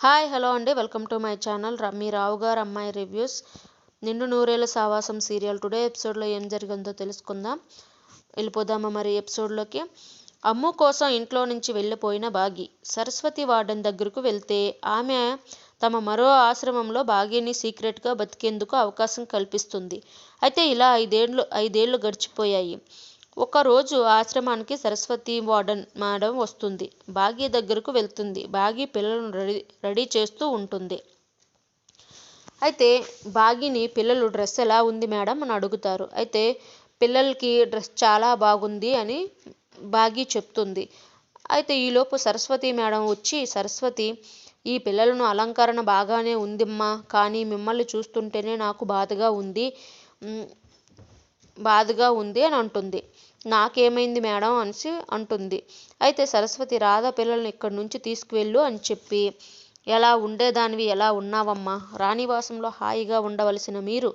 Hi hello అండి. Welcome to my channel మీ రావు గారు అమ్మాయి రివ్యూస్. నిండు నూరేళ్ళ సావాసం సీరియల్ టుడే ఎపిసోడ్లో ఏం జరిగిందో తెలుసుకుందాం. వెళ్ళిపోదామా మరి ఎపిసోడ్లోకి? అమ్ము కోసం ఇంట్లో నుంచి వెళ్ళిపోయిన బాగి. సరస్వతి వార్డెన్ దగ్గరకు వెళ్తే ఆమె తమ మరో ఆశ్రమంలో బాగీని సీక్రెట్గా బతికేందుకు అవకాశం కల్పిస్తుంది. అయితే ఇలా ఐదేళ్ళు ఐదేళ్ళు గడిచిపోయాయి. ఒకరోజు ఆశ్రమానికి సరస్వతి వార్డెన్ మేడం వస్తుంది. బాగీ దగ్గరకు వెళ్తుంది. బాగీ పిల్లలను రెడీ రెడీ చేస్తూ ఉంటుంది. అయితే బాగీని పిల్లలు డ్రెస్ ఎలా ఉంది మేడం అని అడుగుతారు. అయితే పిల్లలకి డ్రెస్ చాలా బాగుంది అని బాగీ చెప్తుంది. అయితే ఈలోపు సరస్వతి మేడం వచ్చి సరస్వతి ఈ పిల్లలను అలంకరణ బాగానే ఉందిమ్మా కానీ మిమ్మల్ని చూస్తుంటేనే నాకు బాధగా ఉంది బాధగా ఉంది అని అంటుంది. నాకేమైంది మేడం అనేసి అంటుంది. అయితే సరస్వతి రాధ పిల్లల్ని ఇక్కడి నుంచి తీసుకువెళ్ళు అని చెప్పి ఎలా ఉండేదానివి? ఎలా ఉన్నావమ్మా? రాణివాసంలో హాయిగా ఉండవలసిన మీరు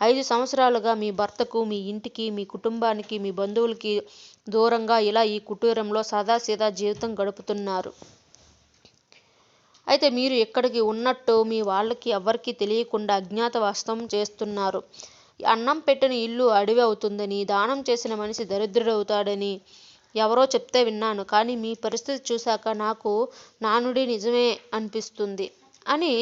ఐదు సంవత్సరాలుగా మీ భర్తకు మీ ఇంటికి మీ కుటుంబానికి మీ బంధువులకి దూరంగా ఇలా ఈ కుటీరంలో సదాసీదా జీవితం గడుపుతున్నారు. అయితే మీరు ఎక్కడికి ఉన్నట్టు మీ వాళ్ళకి ఎవ్వరికీ తెలియకుండా అజ్ఞాతవాసం చేస్తున్నారు. అన్నం పెట్టిన ఇల్లు అడివి అవుతుందని దానం చేసిన మనిషి దరిద్రుడవుతాడని ఎవరో చెప్తే విన్నాను కానీ మీ పరిస్థితి చూశాక నాకు నానుడి నిజమే అనిపిస్తుంది అని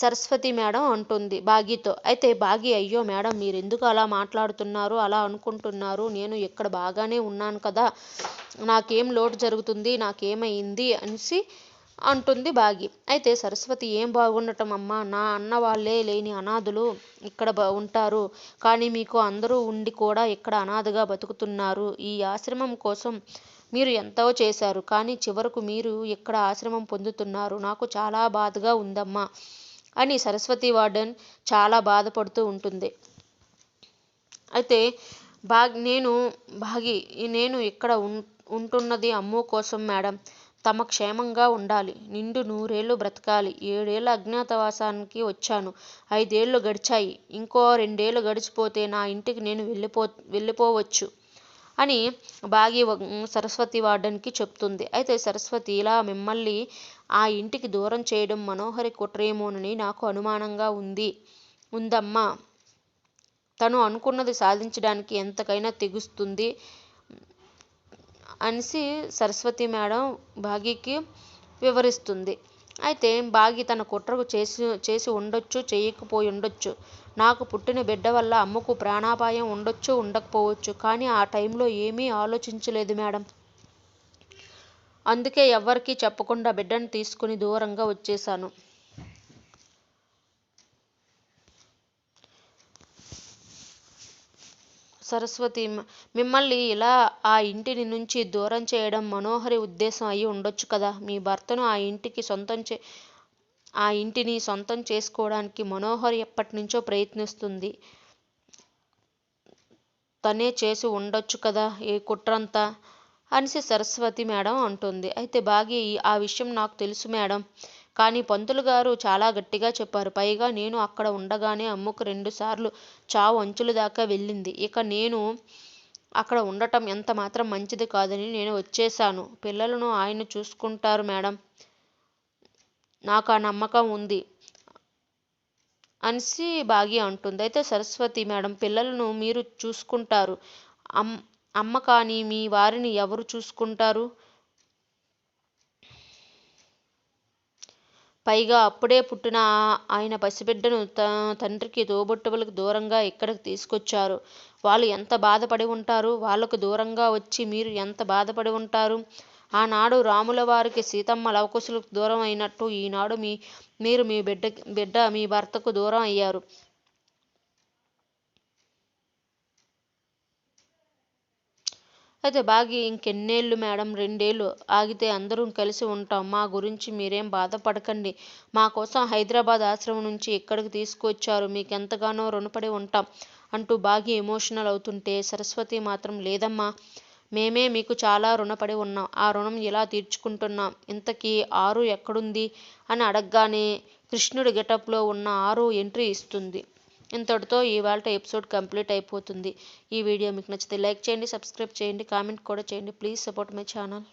సరస్వతి మేడం అంటుంది భాగీతో అయితే భాగీ అయ్యో మేడం మీరు ఎందుకు అలా మాట్లాడుతున్నారు అలా అనుకుంటున్నారు? నేను ఇక్కడ బాగానే ఉన్నాను కదా నాకేం లోటు జరుగుతుంది నాకేమైంది అనేసి అంటుంది బాగి. అయితే సరస్వతి ఏం బాగుండటం అమ్మా? నా అన్న వాళ్ళే లేని అనాథులు ఇక్కడ ఉంటారు. కానీ మీకు అందరూ ఉండి కూడా ఇక్కడ అనాథగా బతుకుతున్నారు. ఈ ఆశ్రమం కోసం మీరు ఎంతో చేశారు. కానీ చివరకు మీరు ఇక్కడ ఆశ్రమం పొందుతున్నారు. నాకు చాలా బాధగా ఉందమ్మా అని సరస్వతి వార్డెన్ చాలా బాధపడుతూ ఉంటుంది. అయితే బాగ్ నేను బాగి నేను ఇక్కడ ఉంటున్నది అమ్ము కోసం మేడం. తమ క్షేమంగా ఉండాలి. నిండు నూరేళ్ళు బ్రతకాలి. ఏడేళ్ళ అజ్ఞాతవాసానికి వచ్చాను. ఐదేళ్ళు గడిచాయి. ఇంకో రెండేళ్ళు గడిచిపోతే నా ఇంటికి నేను వెళ్ళిపో వెళ్ళిపోవచ్చు అని బాగి సరస్వతి వార్డెన్కి చెప్తుంది. అయితే సరస్వతి ఇలా మిమ్మల్ని ఆ ఇంటికి దూరం చేయడం మనోహరి కుట్రేమోనని నాకు అనుమానంగా ఉంది. ఉందమ్మా. తను అనుకున్నది సాధించడానికి ఎంతకైనా తెగుస్తుంది. అనేసి సరస్వతి మేడం భాగ్యకి వివరిస్తుంది. అయితే బాగి తన కుట్రకు చేసి చేసి ఉండొచ్చు చేయకపోయి ఉండొచ్చు. నాకు పుట్టిన బిడ్డ వల్ల అమ్మకు ప్రాణాపాయం ఉండొచ్చు ఉండకపోవచ్చు. కానీ ఆ టైంలో ఏమీ ఆలోచించలేదు మేడం. అందుకే ఎవ్వరికీ చెప్పకుండా బిడ్డను తీసుకుని దూరంగా వచ్చేశాను. సరస్వతి మిమ్మల్ని ఇలా ఆ ఇంటిని నుంచి దూరం చేయడం మనోహరి ఉద్దేశం అయి ఉండొచ్చు కదా? మీ భర్తను ఆ ఇంటికి సొంతం చే ఆ ఇంటిని సొంతం చేసుకోవడానికి మనోహరి ఎప్పటి నుంచో ప్రయత్నిస్తుంది. తనే చేసి ఉండొచ్చు కదా ఏ కుట్రంతా? అనేసి సరస్వతి మేడం అంటుంది. అయితే బాగి ఆ విషయం నాకు తెలుసు మేడం. కానీ పంతులు గారు చాలా గట్టిగా చెప్పారు. పైగా నేను అక్కడ ఉండగానే అమ్మకు రెండుసార్లు చావు అంచుల దాకా వెళ్ళింది. ఇక నేను అక్కడ ఉండటం ఎంత మాత్రం మంచిది కాదని నేను వచ్చేశాను. పిల్లలను ఆయన చూసుకుంటారు మేడం. నాకు ఆ నమ్మకం ఉంది అనిసి బాగి అంటుంది. అయితే సరస్వతి మేడం పిల్లలను మీరు చూసుకుంటారు. అమ్ అమ్మ కానీ మీ వారిని ఎవరు చూసుకుంటారు? పైగా అప్పుడే పుట్టిన ఆయన పసిబిడ్డను తండ్రికి తోబుట్టువులకు దూరంగా ఇక్కడికి తీసుకొచ్చారు? వాళ్ళు ఎంత బాధపడి ఉంటారు? వాళ్ళకు దూరంగా వచ్చి మీరు ఎంత బాధపడి ఉంటారు? ఆనాడు రాముల వారికి సీతమ్మ లవకుశులకు దూరం అయినట్టు ఈనాడు మీ మీరు మీ బిడ్డ బిడ్డ మీ భర్తకు దూరం అయ్యారు. అయితే బాగి ఇంకెన్నేళ్ళు మేడం? రెండేళ్ళు ఆగితే అందరం కలిసి ఉంటాం. మా గురించి మీరేం బాధపడకండి. మా కోసం హైదరాబాద్ ఆశ్రమం నుంచి ఇక్కడికి తీసుకొచ్చారు. మీకు ఎంతగానో రుణపడి ఉంటాం అంటూ బాగి ఎమోషనల్ అవుతుంటే సరస్వతి మాత్రం లేదమ్మా మేమే మీకు చాలా రుణపడి ఉన్నాం. ఆ రుణం ఇలా తీర్చుకుంటున్నాం. ఇంతకీ ఆరు ఎక్కడుంది? అని అడగగానే కృష్ణుడి గెటప్లో ఉన్న ఆరు ఎంట్రీ ఇస్తుంది. ఇంతటితో ఇవాళ ఎపిసోడ్ కంప్లీట్ అయిపోతుంది. ఈ వీడియో మీకు నచ్చితే లైక్ చేయండి సబ్స్క్రైబ్ చేయండి కామెంట్ కూడా చేయండి. Please support my channel